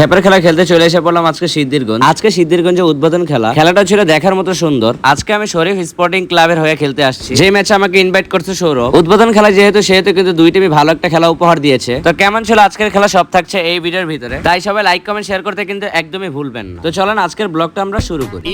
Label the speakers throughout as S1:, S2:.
S1: খেপের খেলা খেলতে চলে এসে পড়লাম আজকে সিদ্ধিরগঞ্জ। আজকে সিদ্ধিরগঞ্জে উদ্বোধন খেলা। খেলাটা ছিল দেখার মতো সুন্দর। আজকে আমি শরীফ স্পোর্টিং ক্লাবের হয়ে খেলতে আসছি। যে ম্যাচে আমাকে ইনভাইট করছে সৌরভ। উদ্বোধন খেলা যেহেতু সেহেতু কিন্তু দুই টিমই ভালো একটা খেলা উপহার দিয়েছে। তো কেমন ছিল আজকের খেলা? সব থাকছে এই ভিডিওর ভিতরে। তাই সবাই লাইক কমেন্ট শেয়ার করতে কিন্তু একদমই ভুলবেন না। তো চলেন আজকের ব্লগটা আমরা শুরু করি।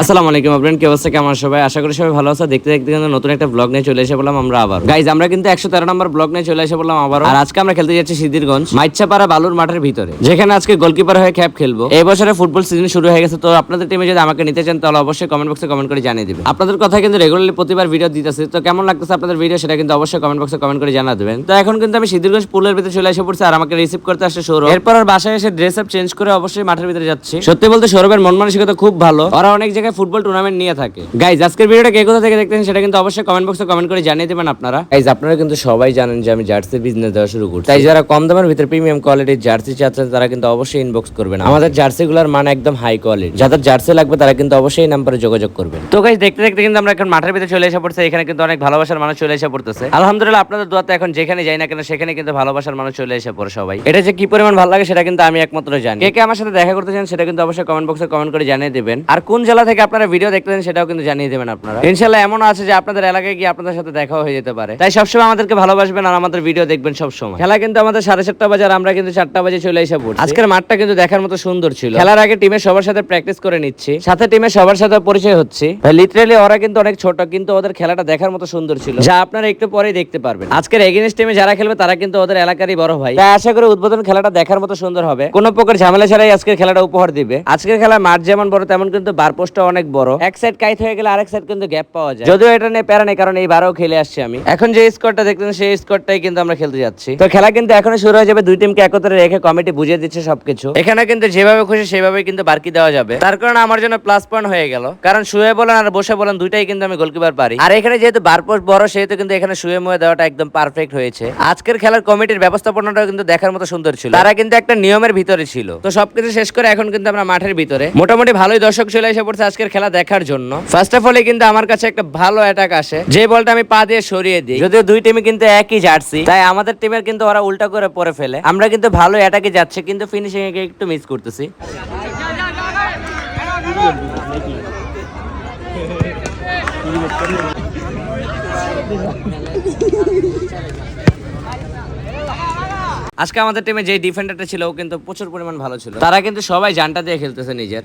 S1: আসসালামু আলাইকুম আপনার কি অবস্থা? কেমন সবাই? আশা করি সবাই ভালো আছে। দেখতে দেখতে কিন্তু নতুন একটা ব্লগ নিয়ে চলে এসে বললাম আমরা আবার। গাইজ আমরা কিন্তু একশো তেরো নম্বর ব্লগ নিয়ে চলে এসে বললাম আবার আর আজকে আমরা খেলতে যাচ্ছি সিদ্ধিরগঞ্জ, মাইচ্ছাপাড়া বালুর মাঠের ভিতরে। যেখানে আজকে গোলকিপার হয়ে ক্যাপ খেলব। এই বছরে ফুটবল সিজন শুরু হয়ে গেছে, তো আপনাদের টিমে যদি আমাকে নিতে চান, তাহলে অবশ্যই কমেন্ট বক্সে কমেন্ট করে জানিয়ে দিবেন। আপনাদের কথা কিন্তু রেগুলারলি প্রতিবার ভিডিও দিতেছে, তো কেমন লাগতেছে আপনাদের ভিডিও সেটা কিন্তু অবশ্যই কমেন্ট বক্সে কমেন্ট করে জানা দেবেন। তো এখন কিন্তু আমি সিদ্ধিরগঞ্জ পুলের ভিতরে চলে এসে পড়ছি, আর আমাকে রিসিভ করতে আসছে সৌরভ। এরপর বাসায় এসে ড্রেস আপ চেঞ্জ করে অবশ্যই মাঠের ভিতরে যাচ্ছি। সত্যি বলতে সৌরভের মন মানসিকতা খুব ভালো। ওরা অনেক জায়গায় ফুটবল টুর্নামেন্ট নিয়ে থাকে। গাইজ আজকের ভিডিওটা কে কোথা থেকে দেখতেছেন সেটা কিন্তু অবশ্যই কমেন্ট বক্সে কমেন্ট করে জানিয়ে দেবেন আপনারা। গাইজ আপনারা কিন্তু সবাই জানেন যে আমি জার্সি বিজনেস দেওয়া শুরু করছি। তাই যারা কম দামের ভিতরে প্রিমিয়াম কোয়ালিটির জার্সি চাচ্ছেন তারা কিন্তু অবশ্যই ইনবক্স করবেন আমাদের। জার্সিগুলোর মান একদম হাই কোয়ালিটি যাদের জার্সি লাগবে তারা কিন্তু অবশ্যই এই নাম্বারে যোগাযোগ করবেন। তো গাইজ দেখতে দেখতে কিন্তু আমরা এখন মাঠের ভিতরে চলে এসে পড়ছে। এখানে কিন্তু অনেক ভালোবাসার মানুষ চলে এসে পড়তেছে। আলহামদুলিল্লাহ আপনাদের দোয়াতে এখন যেখানে যাই না কেন সেখানে কিন্তু ভালোবাসার মানুষ চলে এসে পড়ে সবাই। এটা যে কি পরিমাণ ভালো লাগে সেটা কিন্তু আমি একমাত্র জানি। কে কে আমার সাথে দেখা করতে চান সেটা কিন্তু অবশ্যই কমেন্ট বক্সে কমেন্ট করে জানিয়ে দেবেন। আর কোন জেলা থেকে আপনারা ভিডিও দেখতেছেন সেটাও কিন্তু জানিয়ে দেবেন আপনারা। ইনশাল্লাহ এমন আছে যে আপনাদের এলাকায় গিয়ে আপনাদের সাথে দেখা হয়ে যেতে পারে। তাই সবসময় আমাদেরকে ভালোবাসবেন আর আমাদের ভিডিও দেখবেন সবসময়। খেলা কিন্তু আমাদের সাড়ে চারটা বাজে আমরা কিন্তু চারটা বাজে চলে এসে পড়ছি। আজকের মাঠটা কিন্তু দেখার মতো সুন্দর ছিল। খেলার আগে টিমের সবার সাথে প্র্যাকটিস করে নিচ্ছি। সাথে টিমের সবার সাথে পরিচয় হচ্ছে। লিটারালি ওরা কিন্তু অনেক ছোট, কিন্তু ওদের খেলাটা দেখার মতো সুন্দর ছিল। যা আপনারা একটু পরেই দেখতে পারবেন। আজকের এগেনস্ট টিমে যারা খেলবে, তারা কিন্তু ওদের এলাকারই বড় ভাই। তাই আশা করি উদ্বোধন খেলাটা দেখার মতো সুন্দর হবে। কোনো প্রকার ঝামেলা ছাড়াই আজকের খেলাটা উপহার দিবে। আজকের খেলা মাঠ যেমন বড়, তেমন কিন্তু বার পোস্টটা অনেক বড়। এক সাইড কাইত হয়ে গেলে আরেক সাইড কিন্তু গ্যাপ পাওয়া যায়। যদিও এটা নিয়ে প্যারা নেই কারণ এই বারও খেলে আসছি আমি। এখন যে স্কোরটা দেখতেন সেই স্কোরটাই কিন্তু আমরা খেলতে যাচ্ছি। তো খেলা কিন্তু এখনও শুরু হয়ে যাবে। দুই টিমকে একত্রে রেখে কমিটি বুঝিয়ে দিচ্ছে সবকিছু। এখানে কিন্তু যেভাবে খুশি সেভাবে কিন্তু বারকি দেওয়া যাবে। তার কারণে আমার জন্য প্লাস পয়েন্ট হয়ে গেল। কারণ শুয়ে বলেন আর বসে বলেন দুইটাই কিন্তু আমি গোলকিপার পারি। আর এখানে যেহেতু বার পোস্ট বড় সেহেতু কিন্তু এখানে শুয়ে মুয়ে দেওয়াটা একদম পারফেক্ট হয়েছে। আজকের খেলার কমিটির ব্যবস্থাপনাটাও কিন্তু দেখার মতো সুন্দর ছিল। তারা কিন্তু একটা নিয়মের ভিতরে ছিল। তো সবকিছু শেষ করে এখন কিন্তু আমরা মাঠের ভিতরে। মোটামুটি ভালোই দর্শক চলে এসে পড়ছে আজকের খেলা দেখার জন্য। ফার্স্ট অফ অল কিন্তু আমার কাছে একটা ভালো অ্যাটাক আসে। যে বলটা আমি পা দিয়ে সরিয়ে দিই, যদিও দুই টিমে কিন্তু একই জার্সি তাই আমাদের টিমের কিন্তু ওরা উল্টা করে পরে ফেলে। আমরা কিন্তু ভালো অ্যাটাকে যাচ্ছে, কিন্তু ফিনিশিং এ একটু মিস করতেছি। আজকে আমাদের টিমে যে ডিফেন্ডারটা ছিল, ও কিন্তু প্রচুর পরিমাণ ভালো ছিল। তারা কিন্তু সবাই জানটা দিয়ে খেলতেছে নিজের।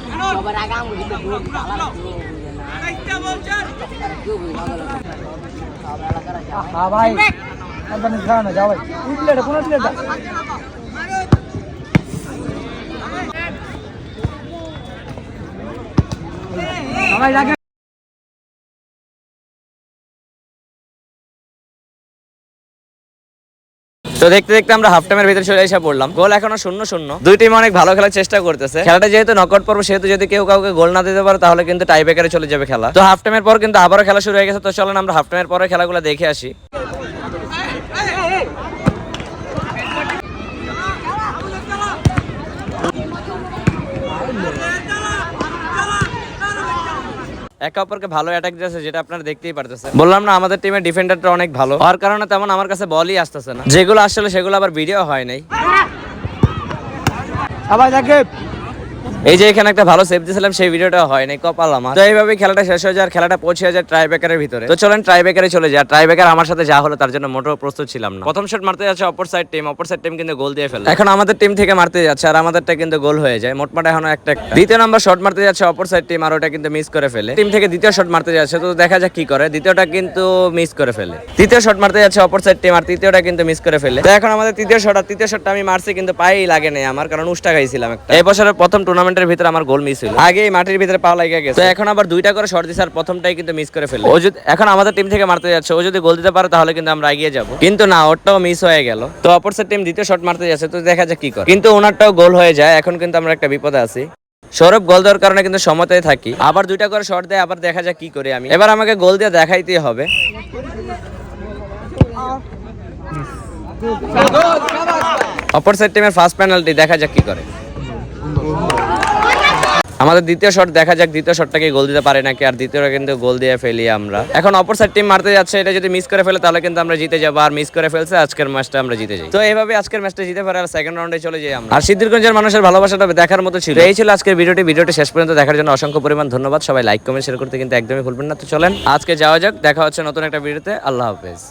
S2: বাবার আগে আমি কিন্তু বহুত
S3: ভালো আইটা বলছেন হ্যাঁ ভাই একদম খাওয়া না যাও ভাই উঠলে কোন উঠলে সবাই লাগে
S1: তো দেখতে দেখতে আমরা হাফ টাইমের ভিতরে চলে এসে পড়লাম। গোল এখনও শূন্য শূন্য। দুই টিম অনেক ভালো খেলার চেষ্টা করতেছে। খেলাটা যেহেতু নকআউট পর্ব, সেহেতু যদি কেউ কাউকে গোল না দিতে পারে, তাহলে কিন্তু টাই ব্রেকারে চলে যাবে খেলা। তো হাফ টাইমের পর কিন্তু আবারও খেলা শুরু হয়ে গেছে। তো চলেন আমরা হাফ টাইমের পরে খেলাগুলো দেখে আসি। একে অপরকে ভালো অ্যাটাক দিয়েছে, যেটা আপনারা দেখতেই পারতেছে বললাম না, আমাদের টিমের ডিফেন্ডারটা অনেক ভালো। হওয়ার কারণে তেমন আমার কাছে বলই আসতেছে না। যেগুলো আসলে সেগুলো আবার ভিডিও হয় নাই।
S3: আবার
S1: এই যে এখানে একটা ভালো সেভ দিয়েছিলাম, সেই ভিডিওটা হয় নাই কপাল আমার। তো এইভাবে খেলাটা শেষ হয়ে যায় খেলাটা পৌঁছে যায় ট্রাই ভিতরে। তো চলেন ট্রাই চলে যায় ট্রাই আমার সাথে যা হলো তার জন্য মোটেও প্রস্তুত ছিলাম না। প্রথম শট মারতে যাচ্ছে অপর সাইড টিম অপর সাইড টিম কিন্তু গোল দিয়ে ফেলে এখন আমাদের টিম থেকে মারতে যাচ্ছে, আর আমাদেরটা কিন্তু গোল হয়ে যায়। মোটমাট এখন একটা। দ্বিতীয় নম্বর শট মারতে যাচ্ছে অপর সাইড টিম আর ওটা কিন্তু মিস করে ফেলে। টিম থেকে দ্বিতীয় শট মারতে যাচ্ছে, তো দেখা যাক কি করে। দ্বিতীয়টা কিন্তু মিস করে ফেলে। তৃতীয় শট মারতে যাচ্ছে অপর সাইড টিম আর তৃতীয়টা কিন্তু মিস করে ফেলে। তো এখন আমাদের তৃতীয় শট আর তৃতীয় শটটা আমি মারছি, কিন্তু পায়েই লাগে নাই আমার, কারণ উষ্টা খাইছিলাম একটা। এই বছরের প্রথম টুর্নামেন্ট মোমেন্টের ভিতরে আমার গোল মিস হলো আগে মাটির ভিতরে পা লাগে গেছে। তো এখন আবার দুইটা করে শর্ট দিছে আর প্রথমটাই কিন্তু মিস করে ফেলল। ও যদি এখন আমাদের টিম থেকে মারতে যাচ্ছে ও যদি গোল দিতে পারে তাহলে কিন্তু আমরা এগিয়ে যাব। কিন্তু না ওরটাও মিস হয়ে গেল। তো অপর টিম দ্বিতীয় শট মারতে যাচ্ছে তো দেখা যাক কি করে। কিন্তু ওনারটাও গোল হয়ে যায় এখন কিন্তু আমরা একটা বিপদে আছি। সৌরভ গোল দেওয়ার কারণে কিন্তু সমতায় থাকি। আবার দুইটা করে শট দেয় আবার দেখা যাক কি করি আমি। এবার আমাকে গোল দিয়ে দেখাইতে হবে। অপর সাইড টিমের ফার্স্ট পেনাল্টি দেখা যাক কি করে। আমাদের দ্বিতীয় শট দেখা যাক, দ্বিতীয় শটটাকে গোল দিতে পারে নাকি, আর দ্বিতীয়টা কিন্তু গোল দিয়ে ফেলি আমরা। এখন অপর সাইড টিম মারতে যাচ্ছে, এটা যদি মিস করে ফেলে তাহলে কিন্তু আমরা জিতে যাব, আর মিস করে ফেলছে, আজকের ম্যাচটা আমরা জিতে যাই। তো এইভাবে আজকের ম্যাচটা জিতে পারে আর সেকেন্ড রাউন্ডে চলে যাই আমরা। আর সিদ্ধিরগঞ্জের মানুষের ভালোবাসাটা দেখার মতো ছিল। এই ছিল আজকের ভিডিওটি। ভিডিওটি শেষ পর্যন্ত দেখার জন্য অসংখ্য পরিমাণ ধন্যবাদ। সবাই লাইক কমেন্ট শেয়ার করতে কিন্তু একদমই ভুলবেন না। তো চলেন, আজকে যাওয়া যাক, দেখা হচ্ছে নতুন একটা ভিডিওতে। আল্লাহ হাফেজ।